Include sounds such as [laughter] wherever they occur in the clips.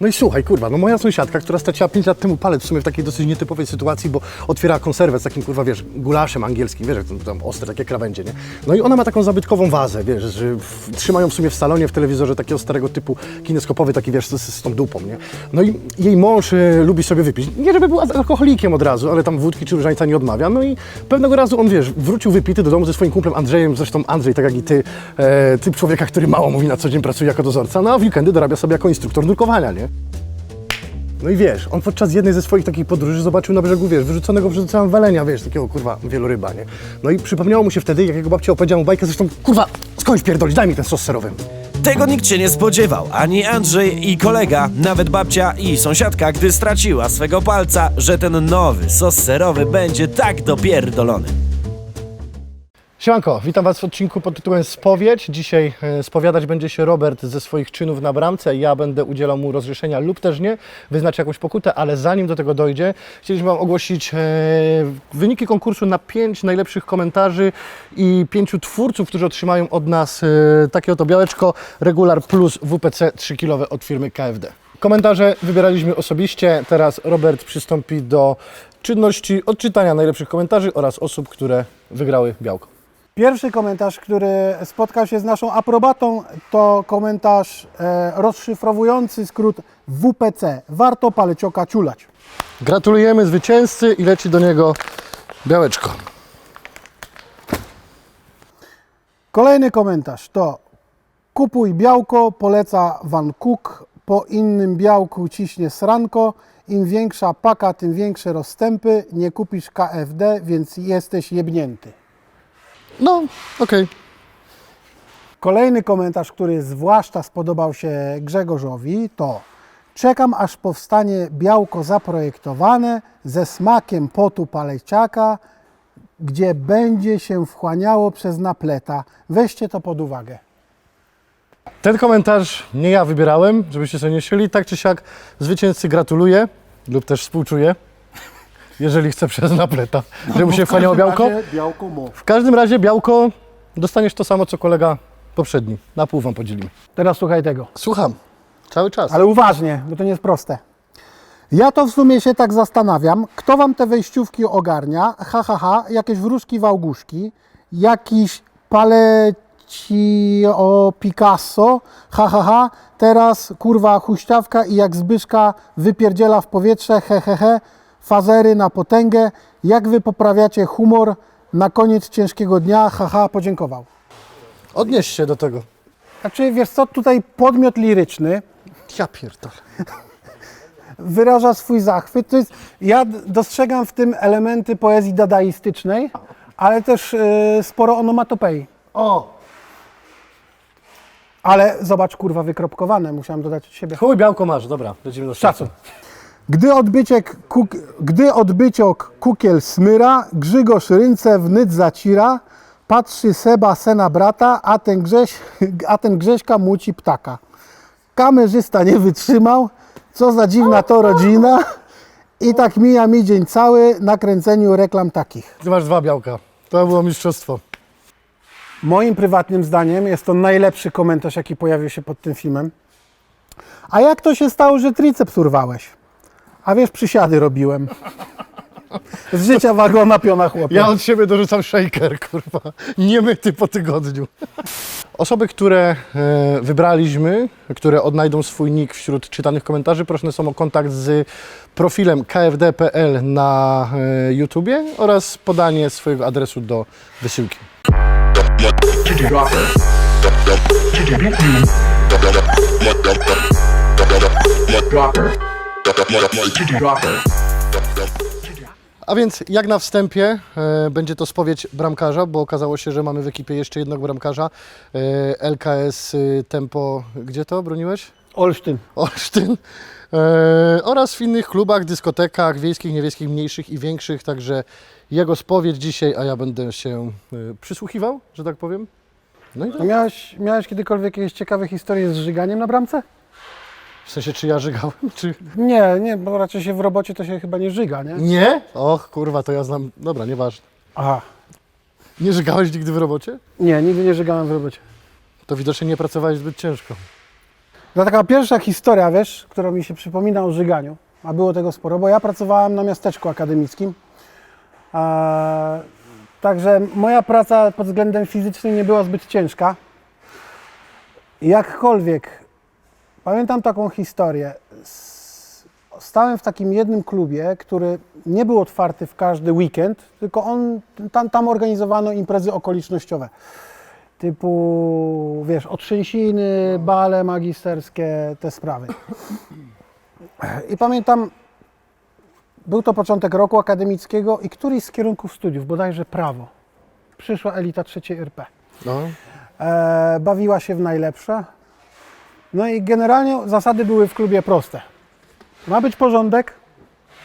No i słuchaj, kurwa, no moja sąsiadka, która straciła 5 lat temu palec w sumie w takiej dosyć nietypowej sytuacji, bo otwiera konserwę z takim, kurwa, wiesz, gulaszem angielskim, wiesz, to tam ostre takie krawędzie, nie? No i ona ma taką zabytkową wazę, wiesz, że w, trzymają w sumie w salonie, w telewizorze takiego starego typu kineskopowy, taki, wiesz, z, z tą dupą, nie? No i jej mąż e, lubi sobie wypić. Nie, żeby był alkoholikiem od razu, ale tam wódki czy różańca nie odmawia. No i pewnego razu on, wiesz, wrócił wypity do domu ze swoim kumplem Andrzejem, zresztą Andrzej, tak jak i ty, e, typ człowieka, który mało mówi na co dzień, pracuje jako dozorca, no a w weekendy dorabia sobie jako instruktor nurkowania, nie? No i wiesz, on podczas jednej ze swoich takich podróży zobaczył na brzegu, wiesz, wyrzuconego wyrzucałem walenia, wiesz, takiego kurwa wieloryba, nie? No i przypomniało mu się wtedy, jak jego babcia opowiedziała mu bajkę, zresztą, kurwa, skądś pierdolić, daj mi ten sos serowy. Tego nikt się nie spodziewał, ani Andrzej i kolega, nawet babcia i sąsiadka, gdy straciła swego palca, że ten nowy sos serowy będzie tak dopierdolony. Siemanko, witam Was w odcinku pod tytułem Spowiedź. Dzisiaj e, spowiadać będzie się Robert ze swoich czynów na bramce. Ja będę udzielał mu rozgrzeszenia lub też nie, wyznaczę jakąś pokutę, ale zanim do tego dojdzie, chcieliśmy Wam ogłosić e, wyniki konkursu na pięć najlepszych komentarzy i pięciu twórców, którzy otrzymają od nas e, takie oto białeczko Regular Plus WPC 3-kilowe od firmy KFD. Komentarze wybieraliśmy osobiście. Teraz Robert przystąpi do czynności odczytania najlepszych komentarzy oraz osób, które wygrały białko. Pierwszy komentarz, który spotkał się z naszą aprobatą, to komentarz e, rozszyfrowujący skrót WPC. Warto palecioka ciulać. Gratulujemy zwycięzcy i leci do niego białeczko. Kolejny komentarz to kupuj białko, poleca Van Cook, po innym białku ciśnie sranko, im większa paka, tym większe rozstępy, nie kupisz KFD, więc jesteś jebnięty. No, okej. Kolejny komentarz, który zwłaszcza spodobał się Grzegorzowi, to czekam aż powstanie białko zaprojektowane ze smakiem potu paleciaka, gdzie będzie się wchłaniało przez napleta. Weźcie to pod uwagę. Ten komentarz nie ja wybierałem, żebyście sobie nie szli. Tak czy siak zwycięzcy gratuluję lub też współczuję, jeżeli chce przez napleta, żeby mu się wchłaniało białko. białko mo. W każdym razie białko dostaniesz to samo, co kolega poprzedni. Na pół Wam podzielimy. Teraz słuchaj tego. Słucham. Cały czas. Ale uważnie, bo to nie jest proste. Ja to w sumie się tak zastanawiam, kto wam te wejściówki ogarnia? Ha, ha, ha, jakieś wróżki wałguszki, jakiś paleci o Picasso, ha, ha, ha, teraz kurwa huśtawka i jak Zbyszka wypierdziela w powietrze, he, he, he, fazery na potęgę, jak wy poprawiacie humor na koniec ciężkiego dnia, ha, ha, podziękował. Odnieś się do tego. Znaczy, wiesz co, tutaj podmiot liryczny, Ja pierdolę. wyraża swój zachwyt. To jest, ja dostrzegam w tym elementy poezji dadaistycznej, ale też y, sporo onomatopei. O! Ale zobacz, kurwa, wykropkowane, musiałem dodać od siebie. Chuj, białko masz, dobra, lecimy do Szacun. Gdy, odbyciek kuk, gdy odbyciok kukiel smyra, Grzygorz ręce w nyc zacira, patrzy Seba sena brata, a ten, Grześ, a ten Grześka muci ptaka. Kamerzysta nie wytrzymał, co za dziwna to rodzina. I tak mija mi dzień cały na kręceniu reklam takich. Ty masz dwa białka. To było mistrzostwo. Moim prywatnym zdaniem jest to najlepszy komentarz, jaki pojawił się pod tym filmem. A jak to się stało, że triceps urwałeś? A wiesz, przysiady robiłem. Z życia wagona piona chłopie. Ja od siebie dorzucam shaker, kurwa. Niemyty po tygodniu. Osoby, które e, wybraliśmy, które odnajdą swój nick wśród czytanych komentarzy, proszone są o kontakt z profilem kfd.pl na e, YouTubie oraz podanie swojego adresu do wysyłki. A więc jak na wstępie e, będzie to spowiedź bramkarza, bo okazało się, że mamy w ekipie jeszcze jednego bramkarza. E, LKS y, Tempo, gdzie to broniłeś? Olsztyn. Olsztyn. E, oraz w innych klubach, dyskotekach wiejskich, niewiejskich, mniejszych i większych. Także jego spowiedź dzisiaj, a ja będę się e, przysłuchiwał, że tak powiem. No i A miałeś, miałeś kiedykolwiek jakieś ciekawe historie z żyganiem na bramce? W sensie, czy ja żygałem, [laughs] czy... Nie, nie, bo raczej się w robocie to się chyba nie żyga, nie? Nie? Och, kurwa, to ja znam... Dobra, nieważne. Aha. Nie żygałeś nigdy w robocie? Nie, nigdy nie żygałem w robocie. To widocznie nie pracowałeś zbyt ciężko. No taka pierwsza historia, wiesz, która mi się przypomina o żyganiu, a było tego sporo, bo ja pracowałem na miasteczku akademickim. Także moja praca pod względem fizycznym nie była zbyt ciężka. Jakkolwiek, pamiętam taką historię. Stałem w takim jednym klubie, który nie był otwarty w każdy weekend, tylko on, tam, tam organizowano imprezy okolicznościowe typu, wiesz, otrzęsiny, bale magisterskie, te sprawy. I pamiętam, był to początek roku akademickiego i któryś z kierunków studiów, bodajże prawo, przyszła elita trzeciej RP. No. E, bawiła się w najlepsze. No i generalnie zasady były w klubie proste. Ma być porządek,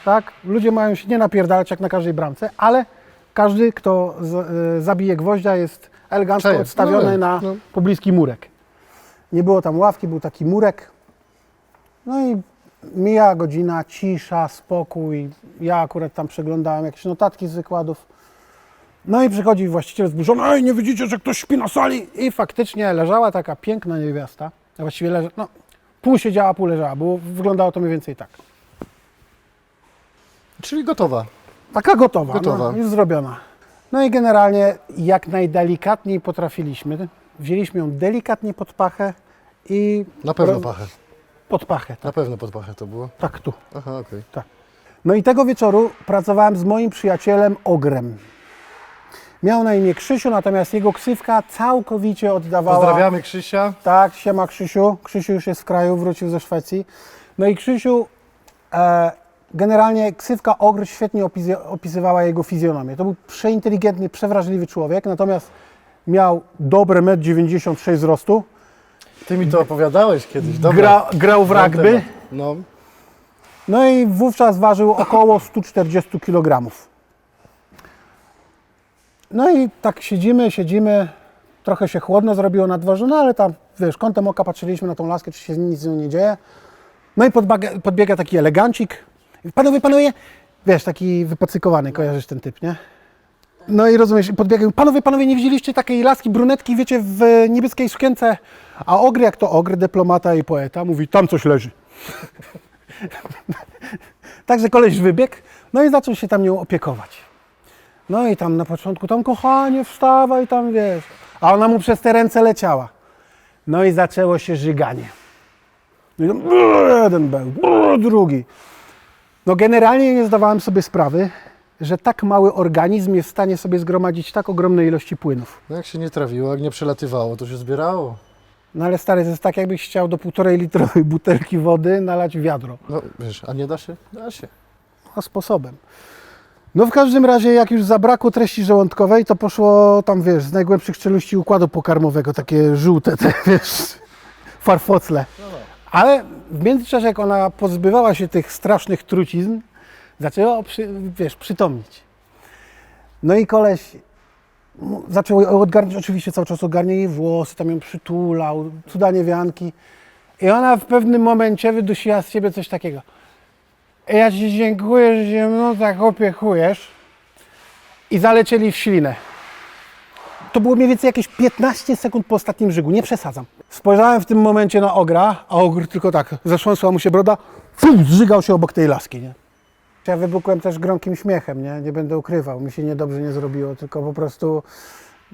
tak? Ludzie mają się nie napierdalać jak na każdej bramce, ale każdy, kto z, e, zabije gwoździa jest elegancko Cześć. odstawiony No, na no. pobliski murek. Nie było tam ławki, był taki murek. No i mija godzina, cisza, spokój. Ja akurat tam przeglądałem jakieś notatki z wykładów. No i przychodzi właściciel zburzony, ej, nie widzicie, że ktoś śpi na sali? I faktycznie leżała taka piękna niewiasta. A właściwie leża, no, pół siedziała, pół leżała, bo wyglądało to mniej więcej tak. Czyli gotowa. Taka gotowa, Gotowa. No, już zrobiona. No i generalnie jak najdelikatniej potrafiliśmy. Wzięliśmy ją delikatnie pod pachę i... Na pewno pachę. Pod pachę, tak, Na pewno pod pachę to było. tak tu. Aha, okej. No i tego wieczoru pracowałem z moim przyjacielem Ogrem. Miał na imię Krzysiu, natomiast jego ksywka całkowicie oddawała... Pozdrawiamy Krzysia. Tak, siema Krzysiu. Krzysiu już jest w kraju, wrócił ze Szwecji. No i Krzysiu, e, generalnie ksywka Ogr świetnie opis- opisywała jego fizjonomię. To był przeinteligentny, przewrażliwy człowiek, natomiast miał dobre 1,96 m wzrostu. Ty mi to opowiadałeś kiedyś. Dobra. Gra, grał w rugby. No. No i wówczas ważył około 140 kg. No i tak siedzimy, siedzimy, trochę się chłodno zrobiło na dworzu, no ale tam, wiesz, kątem oka patrzyliśmy na tą laskę, czy się nic z nią nie dzieje. No i podbiega, taki elegancik. Panowie, panowie, wiesz, taki wypacykowany, kojarzysz ten typ, nie? No i rozumiesz, i podbiegają, panowie, panowie, nie widzieliście takiej laski brunetki, wiecie, w niebieskiej sukience? A ogry, jak to ogry, dyplomata i poeta, mówi, tam coś leży. [laughs] Także koleś wybiegł, no i zaczął się tam nią opiekować. No i tam na początku, tam kochanie, wstawaj, tam wiesz. A ona mu przez te ręce leciała. No i zaczęło się żyganie. No i tam, brrr, jeden był, drugi. No generalnie nie zdawałem sobie sprawy, że tak mały organizm jest w stanie sobie zgromadzić tak ogromne ilości płynów. no jak się nie trawiło, jak nie przelatywało, to się zbierało. No ale stary, to jest tak jakbyś chciał do półtorej litrowej butelki wody nalać wiadro. No wiesz, a nie da się? Da się. a sposobem. No w każdym razie, jak już zabrakło treści żołądkowej, to poszło tam, wiesz, z najgłębszych czeluści układu pokarmowego, takie żółte, te, [laughs] wiesz, farfocle. Ale w międzyczasie, jak ona pozbywała się tych strasznych trucizn, zaczęła, przy, wiesz, przytomnieć. No i koleś zaczął odgarniać, oczywiście cały czas ogarnia jej włosy, tam ją przytulał, cuda niewianki. I ona w pewnym momencie wydusiła z siebie coś takiego. Ja Ci dziękuję, że się mną tak opiekujesz. I zalecieli w ślinę. To było mniej więcej jakieś 15 sekund po ostatnim żygu, nie przesadzam. Spojrzałem w tym momencie na ogra, a ogr tylko tak, zeszłąsła mu się broda, fum, zżygał się obok tej laski, nie? Ja wybuchłem też gromkim śmiechem, nie? Nie będę ukrywał, mi się niedobrze nie zrobiło, tylko po prostu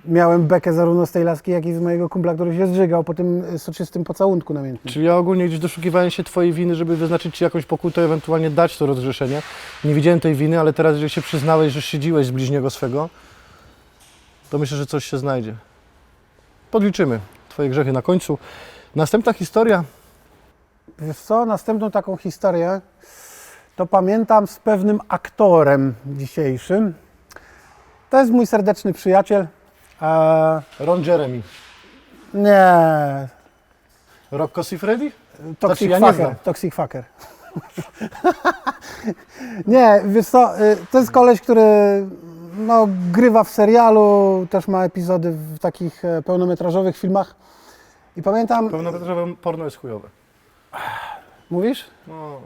miałem bekę zarówno z tej laski, jak i z mojego kumpla, który się zżygał po tym soczystym pocałunku namiętnym. Czyli ja ogólnie gdzieś doszukiwałem się Twojej winy, żeby wyznaczyć Ci jakąś pokutę, ewentualnie dać to rozgrzeszenie. Nie widziałem tej winy, ale teraz, jeżeli się przyznałeś, że siedziłeś z bliźniego swego, to myślę, że coś się znajdzie. Podliczymy Twoje grzechy na końcu. Następna historia. Wiesz co, następną taką historię to pamiętam z pewnym aktorem dzisiejszym. To jest mój serdeczny przyjaciel. Eee, Ron Jeremy. nie, Rocco Siffredi? Toxic Znaczy, ja nie Fucker. znam. Toxic Fucker. [laughs] nie, wiesz co, y, to jest koleś, który no, grywa w serialu, też ma epizody w takich e, pełnometrażowych filmach. I pamiętam, Pełnometrażowe porno jest chujowe. mówisz? No.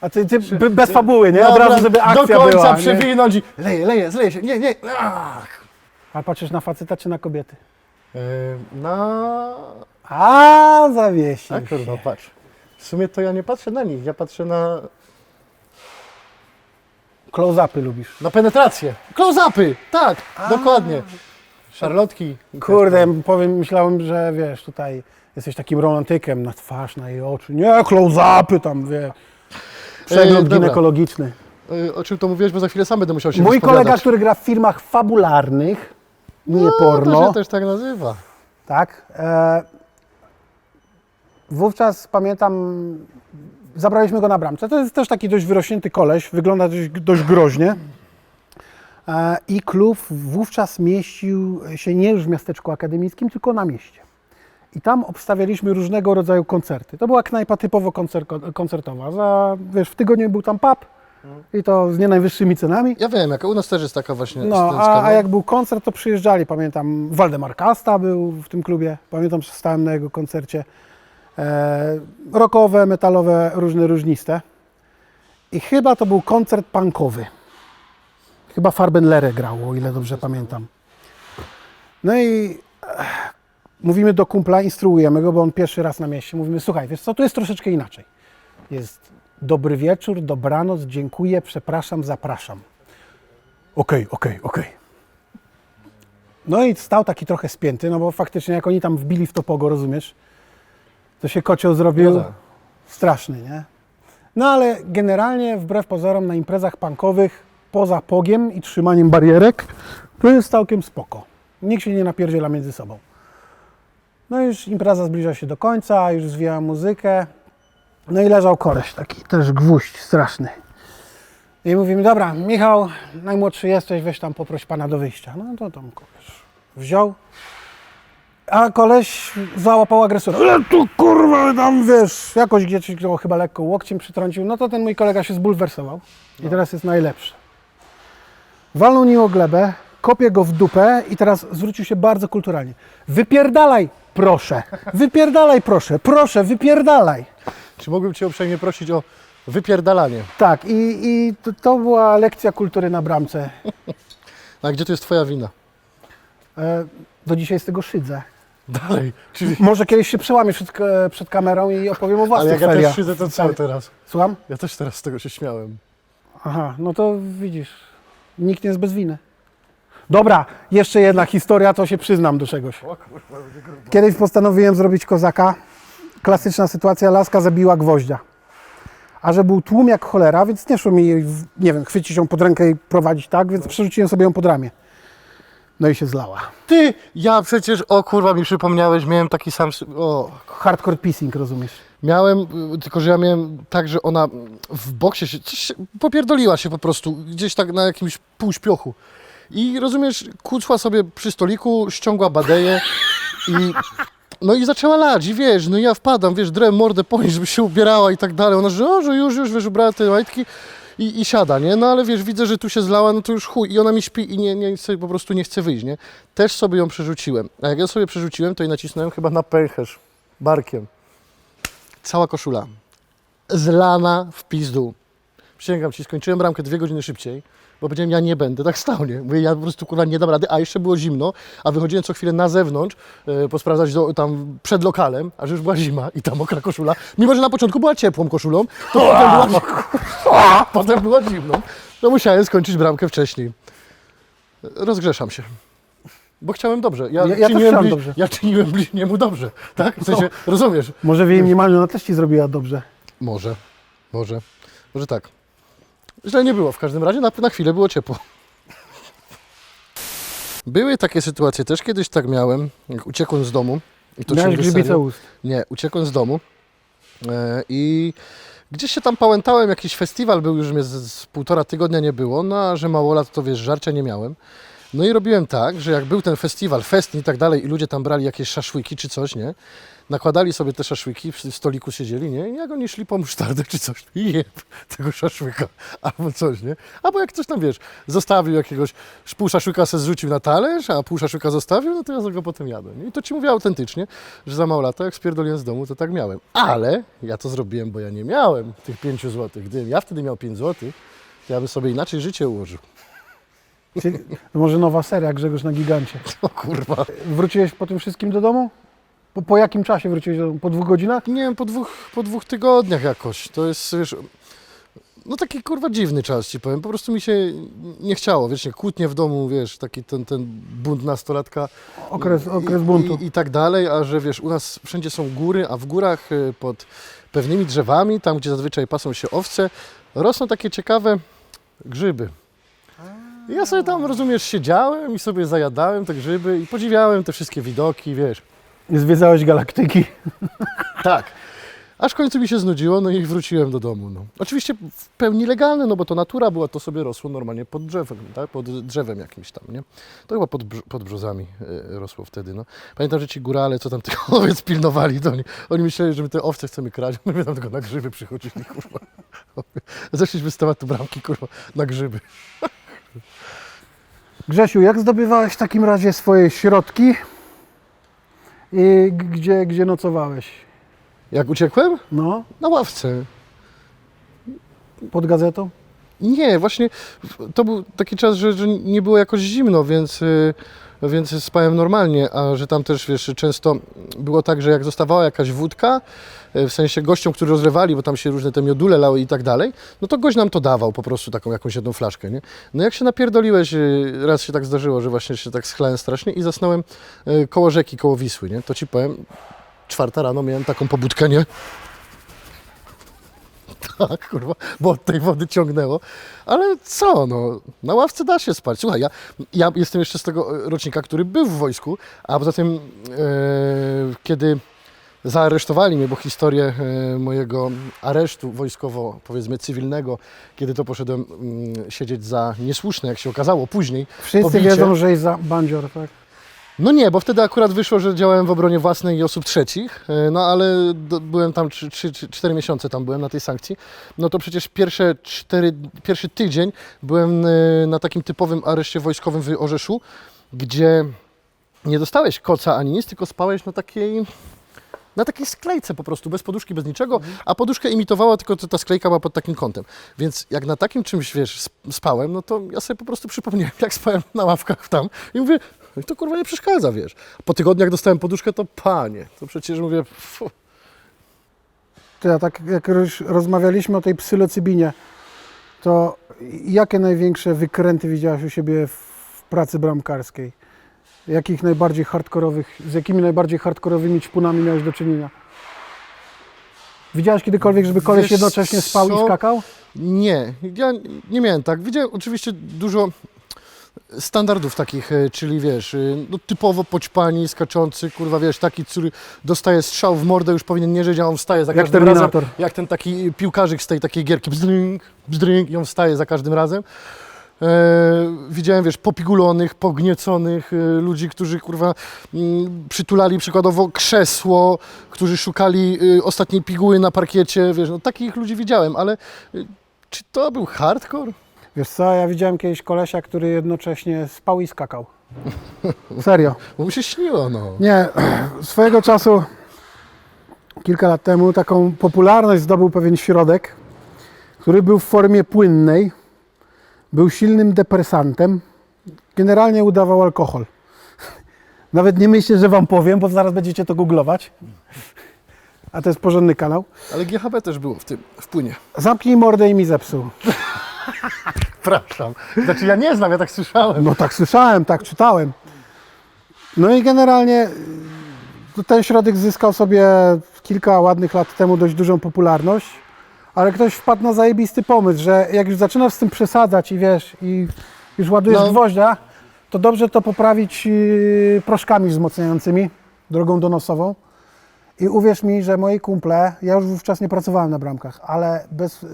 A ty, ty b- bez fabuły, nie? Od razu, żeby akcja Do końca była. nie? przewinąć i leje, leje, zleje się. Nie, nie. Ach. A patrzysz na faceta czy na kobiety? Yy, na... A, zawiesił Tak, się. kurwa, patrz. W sumie to ja nie patrzę na nich, ja patrzę na, Close-upy lubisz. na penetrację. Close-upy, tak, dokładnie. Szarlotki. Kurde, powiem, myślałem, że wiesz, tutaj jesteś takim romantykiem na twarz, na jej oczy. Nie, close-upy tam, wie. Przegląd dobra. ginekologiczny. Y, O czym to mówiłeś, bo za chwilę sam będę musiał się Mój kolega, który gra w firmach fabularnych, nie No, To porno, się też tak nazywa. tak? E, wówczas pamiętam, zabraliśmy go na bramce. To jest też taki dość wyrośnięty koleś, wygląda dość, dość groźnie. E, I klub wówczas mieścił się nie już w miasteczku akademickim, tylko na mieście. I tam obstawialiśmy różnego rodzaju koncerty. To była knajpa typowo koncer- koncertowa. Za, wiesz, w tygodniu był tam pub i to z nie najwyższymi cenami. Ja wiem, jak u nas też jest taka właśnie No, a, a jak był koncert, to przyjeżdżali, pamiętam, Waldemar Kasta był w tym klubie, pamiętam, że stałem na jego koncercie. E, rockowe, metalowe, różne, różniste. I chyba to był koncert punkowy. Chyba Farbenlere grało, o ile dobrze pamiętam. No i e, mówimy do kumpla, instruujemy go, bo on pierwszy raz na mieście. Mówimy, słuchaj, wiesz co, tu jest troszeczkę inaczej. Jest dobry wieczór, dobranoc, dziękuję, przepraszam, zapraszam. Okej, okej, okej. No i stał taki trochę spięty, no bo faktycznie jak oni tam wbili w to pogo, rozumiesz, to się kocioł zrobił No tak. straszny, nie? No ale generalnie wbrew pozorom na imprezach punkowych, poza pogiem i trzymaniem barierek, to jest całkiem spoko. Nikt się nie napierdziela między sobą. No już impreza zbliża się do końca, już zwijała muzykę. No i leżał koleś taki, też gwóźdź straszny. I mówimy, dobra, Michał, najmłodszy jesteś, weź tam poproś pana do wyjścia. No to tam koleś wziął. A koleś załapał agresora. Ale tu kurwa tam wiesz, jakoś gdzieś go chyba lekko łokciem przytrącił. No to ten mój kolega się zbulwersował. I teraz jest najlepszy. Walnął nim o glebę, kopie go w dupę i teraz zwrócił się bardzo kulturalnie. Wypierdalaj, proszę. Wypierdalaj, proszę. Proszę, wypierdalaj. Czy mógłbym Cię uprzejmie prosić o wypierdalanie? Tak, i, i to, to była lekcja kultury na bramce. [laughs] A gdzie tu jest Twoja wina? E, do dzisiaj z tego szydzę. Dalej. Czyli... Może kiedyś się przełamię przed, k- przed kamerą i opowiem o Ale własnych jak ja feriach. też siedzę, to co teraz? Słucham? Ja też teraz z tego się śmiałem. Aha, no to widzisz, nikt nie jest bez winy. Dobra, jeszcze jedna historia, to się przyznam do czegoś. Kiedyś postanowiłem zrobić kozaka. Klasyczna sytuacja, laska zabiła gwoździa. A że był tłum jak cholera, więc nie szło mi, nie wiem, chwycić ją pod rękę i prowadzić tak, więc przerzuciłem sobie ją pod ramię. No i się zlała. Ty, ja przecież, o kurwa, mi przypomniałeś, miałem taki sam, o, Hardcore pissing, rozumiesz? miałem, y, tylko że ja miałem tak, że ona w boksie się, coś się, popierdoliła się po prostu, gdzieś tak na jakimś półśpiochu. I rozumiesz, kucła sobie przy stoliku, ściągła badeję i no i zaczęła lać i wiesz, no ja wpadam, wiesz, drę mordę po niej, żeby się ubierała i tak dalej. Ona, że, o, że już, już, wiesz, ubrała te majtki i, i siada, nie? No ale wiesz, widzę, że tu się zlała, no to już chuj. I ona mi śpi i nie, nie chce, po prostu nie chce wyjść, nie? Też sobie ją przerzuciłem. A jak ja sobie przerzuciłem, to i nacisnąłem chyba na pęcherz, barkiem. Cała koszula. Zlana w pizdu. Przysięgam ci, skończyłem bramkę dwie godziny szybciej, bo powiedziałem, ja nie będę tak stał, nie? Mówię, ja po prostu kurwa nie dam rady, a jeszcze było zimno, a wychodziłem co chwilę na zewnątrz, e, posprawdzać do, tam przed lokalem, a że już była zima i ta mokra koszula, mimo że na początku była ciepłą koszulą, to [laughs] potem była, [laughs] potem była zimną, to musiałem skończyć bramkę wcześniej. rozgrzeszam się. Bo chciałem dobrze. Ja, Ja- ja też czyniłem, chciałem dobrze. ja czyniłem bliźniemu dobrze. Tak? W sensie, rozumiesz? Może w jej mniemaniu ona też ci zrobiła dobrze. Może, może, może tak. Źle nie było, w każdym razie na, na chwilę było ciepło. Były takie sytuacje, też kiedyś tak miałem, jak uciekłem z domu. I to Miałeś grzybice ust. Nie, uciekłem z domu e, i gdzieś się tam pałętałem, jakiś festiwal był, już mnie z, z półtora tygodnia nie było, no a że mało lat, to wiesz, żarcia nie miałem. No i robiłem tak, że jak był ten festiwal, festyn i tak dalej i ludzie tam brali jakieś szaszłyki czy coś, nie? Nakładali sobie te szaszłyki, przy stoliku siedzieli, nie? I jak oni szli po musztardę czy coś, i jeb tego szaszłyka [laughs] albo coś, nie? Albo jak ktoś tam, wiesz, zostawił jakiegoś, pół szaszłyka se zrzucił na talerz, a pół szaszłyka zostawił, no to ja go potem jadłem. nie? I to ci mówię autentycznie, że za mało lata, jak spierdoliłem z domu, to tak miałem. Ale ja to zrobiłem, bo ja nie miałem tych 5 złotych. Gdybym ja wtedy miał 5 złotych, to ja bym sobie inaczej życie ułożył. Może nowa seria Grzegorz na gigancie. [laughs] O kurwa. Wróciłeś po tym wszystkim do domu? Po, po jakim czasie wróciłeś do domu? Po dwóch godzinach? Nie wiem, po dwóch, po dwóch tygodniach jakoś. To jest, wiesz, no taki kurwa dziwny czas ci powiem. Po prostu mi się nie chciało, wiesz, nie, kłótnie w domu, wiesz, taki ten, ten bunt nastolatka. Okres, okres i, buntu. I, I tak dalej, a że wiesz, u nas wszędzie są góry, a w górach y, pod pewnymi drzewami, tam gdzie zazwyczaj pasą się owce, rosną takie ciekawe grzyby. I ja sobie tam, rozumiesz, siedziałem i sobie zajadałem te grzyby i podziwiałem te wszystkie widoki, wiesz. Zwiedzałeś galaktyki. Tak. Aż w końcu mi się znudziło, no i wróciłem do domu. No. Oczywiście w pełni legalne, no bo to natura była, to sobie rosło normalnie pod drzewem, tak? pod drzewem jakimś tam, nie? To chyba pod, brz- pod brzozami e, rosło wtedy, no. Pamiętam, że ci górale, co tam tych [laughs] owiec pilnowali, to oni, oni myśleli, że my te owce chcemy kraść, [laughs] my tam tylko na grzyby przychodzili, kurwa. [laughs] Zeszliśmy z tematu bramki, kurwa, na grzyby. Grzesiu, jak zdobywałeś w takim razie swoje środki i gdzie, gdzie nocowałeś? Jak uciekłem? No, Na ławce. pod gazetą? Nie, właśnie to był taki czas, że, że nie było jakoś zimno, więc, y, więc spałem normalnie, a że tam też, wiesz, często było tak, że jak zostawała jakaś wódka, y, w sensie gościom, którzy rozlewali, bo tam się różne te miodule lały i tak dalej, no to gość nam to dawał po prostu taką jakąś jedną flaszkę, nie? No jak się napierdoliłeś, y, raz się tak zdarzyło, że właśnie się tak schlałem strasznie i zasnąłem y, koło rzeki, koło Wisły, nie? To ci powiem, czwarta rano miałem taką pobudkę, nie? Tak, kurwa, bo od tej wody ciągnęło. Ale co, no, na ławce da się spać. Słuchaj, ja, ja jestem jeszcze z tego e, rocznika, który był w wojsku, a poza tym, e, kiedy zaaresztowali mnie, bo historię e, mojego aresztu wojskowo, powiedzmy cywilnego, kiedy to poszedłem mm, siedzieć za niesłuszne, jak się okazało później. Wszyscy pobicie. wiedzą, że jest za bandzior, tak? No nie, bo wtedy akurat wyszło, że działałem w obronie własnej i osób trzecich, e, no ale do, byłem tam 3-4 miesiące tam byłem na tej sankcji. No to przecież pierwsze pierwszy tydzień byłem e, na takim typowym areszcie wojskowym w Orzeszu, gdzie nie dostałeś koca ani nic, tylko spałeś na takiej na takiej sklejce po prostu, bez poduszki, bez niczego, a poduszkę imitowała, tylko ta sklejka była pod takim kątem. Więc jak na takim czymś, wiesz, sp- spałem, no to ja sobie po prostu przypomniałem, jak spałem na ławkach tam i mówię, no i to kurwa nie przeszkadza, wiesz. Po tygodniach dostałem poduszkę, to panie, to przecież mówię, fu, To ja tak jak już rozmawialiśmy o tej psylocybinie, to jakie największe wykręty widziałaś u siebie w pracy bramkarskiej? Jakich najbardziej hardkorowych, z jakimi najbardziej hardkorowymi ćpunami miałeś do czynienia? Widziałeś kiedykolwiek, żeby koleś Wiesz jednocześnie spał i co? skakał? Nie, ja nie miałem tak. Widziałem oczywiście dużo standardów takich, e, czyli wiesz, e, no typowo poćpani, skaczący, kurwa wiesz, taki, który dostaje strzał w mordę, już powinien nie żyć, a on wstaje za Jak każdym razem. Terminator. Jak ten taki piłkarzyk z tej takiej gierki, bzdrynk, bzdrynk i on wstaje za każdym razem. E, widziałem, wiesz, popigulonych, pognieconych e, ludzi, którzy kurwa mm, przytulali przykładowo krzesło, którzy szukali e, ostatniej piguły na parkiecie, wiesz, no takich ludzi widziałem, ale e, czy to był hardcore? Wiesz co, ja widziałem kiedyś kolesia, który jednocześnie spał i skakał. Serio. [laughs] Bo mu się śniło, no. Nie, [clears throat] swojego czasu, kilka lat temu, taką popularność zdobył pewien środek, który był w formie płynnej, był silnym depresantem, generalnie udawał alkohol. [laughs] Nawet nie myślę, że Wam powiem, bo zaraz będziecie to googlować. A to jest porządny kanał. Ale GHB też było w tym, w płynie. Zamknij mordę i mi zepsuł. [laughs] [laughs] Przepraszam. Znaczy ja nie znam, ja tak słyszałem. No tak słyszałem, tak czytałem. No i generalnie y, ten środek zyskał sobie kilka ładnych lat temu dość dużą popularność, ale ktoś wpadł na zajebisty pomysł, że jak już zaczynasz z tym przesadzać i wiesz, i już ładujesz No. gwoździa, to dobrze to poprawić y, proszkami wzmacniającymi, drogą donosową. I uwierz mi, że moi kumple, ja już wówczas nie pracowałem na bramkach, ale bez,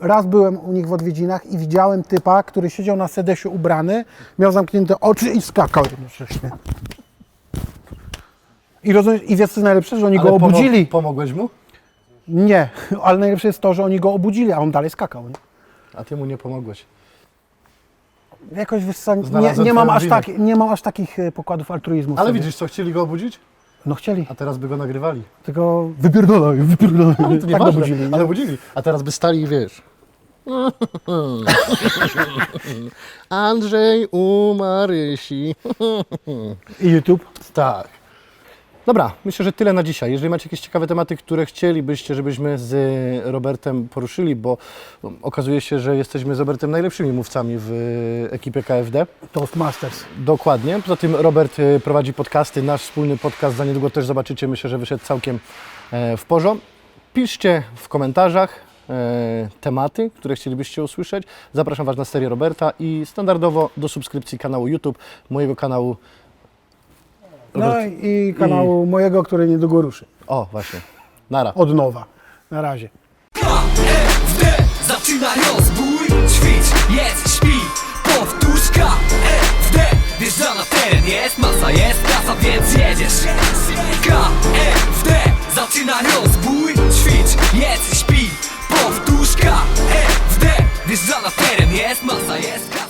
raz byłem u nich w odwiedzinach i widziałem typa, który siedział na sedesiu ubrany, miał zamknięte oczy i skakał jednocześnie. I, rozumiesz, I wiesz co najlepsze, że oni go Ale pomo- obudzili. Pomogłeś mu? Nie, [laughs] ale najlepsze jest to, że oni go obudzili, a on dalej skakał. Nie? A ty mu nie pomogłeś. Jakoś wiesz co, nie, Znalazłem nie, mam twoją aż winę. tak, nie mam aż takich e, pokładów altruizmu. w Ale sobie. widzisz, co chcieli go obudzić? No chcieli, A teraz by go nagrywali. tylko wypierdolaj, wypierdolaj. Ale to tak nieważne, go budzili. nie? ale budzili. A teraz by stali i wiesz. [laughs] Andrzej u Marysi. I YouTube. Tak. Dobra, myślę, że tyle na dzisiaj. Jeżeli macie jakieś ciekawe tematy, które chcielibyście, żebyśmy z Robertem poruszyli, bo okazuje się, że jesteśmy z Robertem najlepszymi mówcami w ekipie KFD. Toastmasters. Dokładnie. Poza tym Robert y, prowadzi podcasty. Nasz wspólny podcast za niedługo też zobaczycie. Myślę, że wyszedł całkiem e, w porządku. Piszcie w komentarzach e, tematy, które chcielibyście usłyszeć. Zapraszam Was na serię Roberta i standardowo do subskrypcji kanału YouTube, mojego kanału. No i kanału mojego, który niedługo ruszy. O, właśnie. Nara. Od nowa. Na razie. KFD Zaczyna rozbój Ćwicz, jedz, śpi Powtórz KFD Wjeżdża na teren, jest masa, jest kasa, więc jedziesz KFD Zaczyna rozbój Ćwicz, jedz, śpi Powtórz KFD Wjeżdża na teren, jest masa, jest kasa